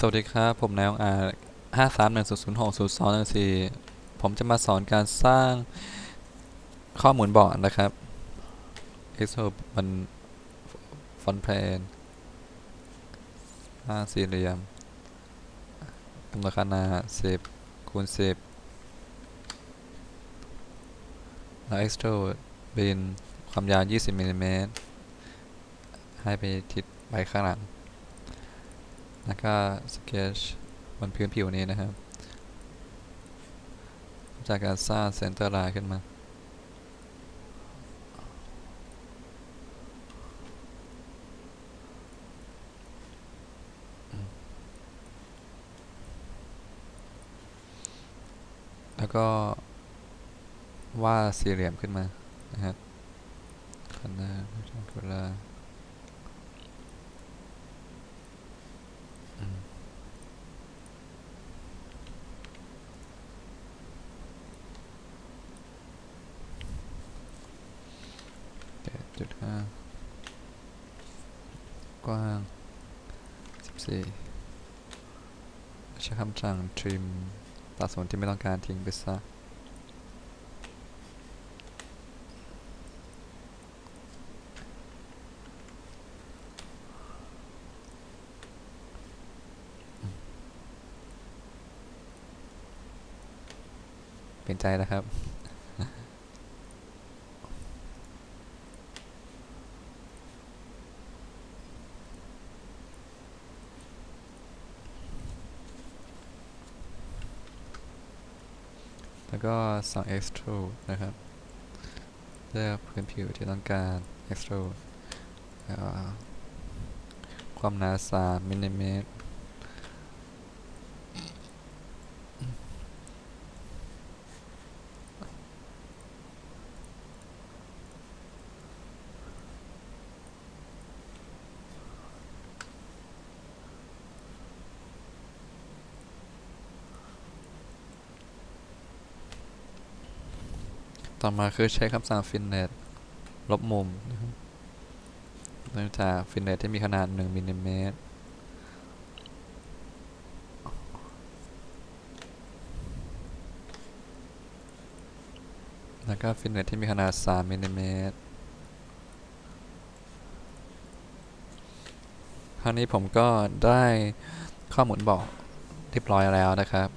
สวัสดีครับ ผมนายองอาห้าสามหนึ่งศูนย์ศูนย์หกศูนย์สองหนึ่งสี่ผมจะมาสอนการสร้างข้อมูลบอร์ดนะครับ Excel มันฟอนต์เพลนห้าสี่เหลี่ยมกำหนดขนาดสิบคูณสิบแล้ว Excel เป็นความยาว20มิลลิเมตรให้ไปทิศไปข้างหลัง แล้วก็สเกจบนพื้นผิวนี้นะครับ จากการสร้างเซนเตอร์ไลน์ขึ้นมาแล้วก็วาดสี่เหลี่ยมขึ้นมานะครับขนาดทุลา แห้ากว้างสิบสี่ใช้คำสั่ง trim ตัดส่วนที่ไม่ต้องการทิ้งไปซะเปลี่ยนใจแล้วครับ แล้วก็สั่ง extrude นะครับ เลือกพื้นผิวที่ต้องการ extrude ความหนา3มิลลิเมตร ต่อมาคือใช้คำสั่ง finnet ลบมุมนะครับเนื่องจาก finnet ที่มีขนาด 1มิลลิเมตรแล้วก็ finnet ที่มีขนาด 3มิลลิเมตรคราวนี้ผมก็ได้ข้อมูลบอกเรียบร้อยแล้วนะครับ